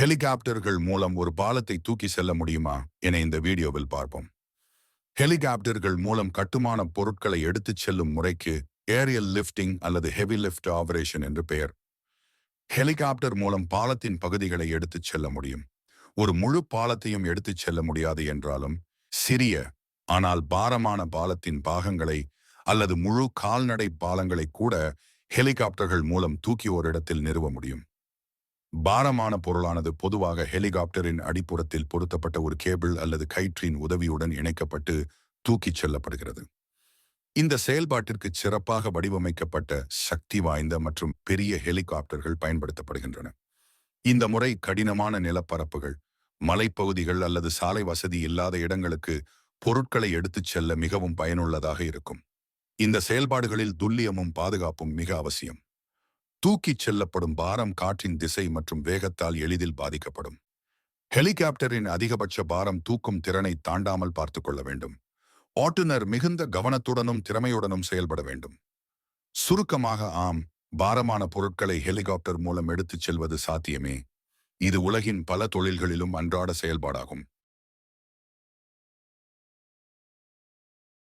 ஹெலிகாப்டர்கள் மூலம் ஒரு பாலத்தை தூக்கி செல்ல முடியுமா? என இந்த வீடியோவில் பார்ப்போம். ஹெலிகாப்டர்கள் மூலம் கட்டுமான பொருட்களை எடுத்துச் செல்லும் முறைக்கு ஏரியல் லிஃப்டிங் அல்லது ஹெவி லிஃப்ட் ஆபரேஷன் என்று பெயர். ஹெலிகாப்டர் மூலம் பாலத்தின் பகுதிகளை எடுத்துச் செல்ல முடியும். ஒரு முழு பாலத்தையும் எடுத்துச் செல்ல முடியாது என்றாலும் சிறிய ஆனால் பாரமான பாலத்தின் பாகங்களை அல்லது முழு கால்நடை பாலங்களை கூட ஹெலிகாப்டர்கள் மூலம் தூக்கி ஓரிடத்தில் நிறுவ முடியும். பாரமான பொருளானது பொதுவாக ஹெலிகாப்டரின் அடிப்புறத்தில் பொருத்தப்பட்ட ஒரு கேபிள் அல்லது கயிற்றின் உதவியுடன் இணைக்கப்பட்டு தூக்கிச் செல்லப்படுகிறது. இந்த செயல்பாட்டிற்கு சிறப்பாக வடிவமைக்கப்பட்ட சக்தி வாய்ந்த மற்றும் பெரிய ஹெலிகாப்டர்கள் பயன்படுத்தப்படுகின்றன. இந்த முறை கடினமான நிலப்பரப்புகள் மலைப்பகுதிகள் அல்லது சாலை வசதி இல்லாத இடங்களுக்கு பொருட்களை எடுத்துச் செல்ல மிகவும் பயனுள்ளதாக இருக்கும். இந்த செயல்பாடுகளில் துல்லியமும் பாதுகாப்பும் மிக அவசியம். தூக்கிச் செல்லப்படும் பாரம் காற்றின் திசை மற்றும் வேகத்தால் எளிதில் பாதிக்கப்படும். ஹெலிகாப்டரின் அதிகபட்ச பாரம் தூக்கும் திறனை தாண்டாமல் பார்த்துக் கொள்ள வேண்டும். ஓட்டுநர் மிகுந்த கவனத்துடனும் திறமையுடனும் செயல்பட வேண்டும். சுருக்கமாக ஆம் பாரமான பொருட்களை ஹெலிகாப்டர் மூலம் எடுத்துச் செல்வது சாத்தியமே. இது உலகின் பல தொழில்களிலும் அன்றாட செயல்பாடாகும்.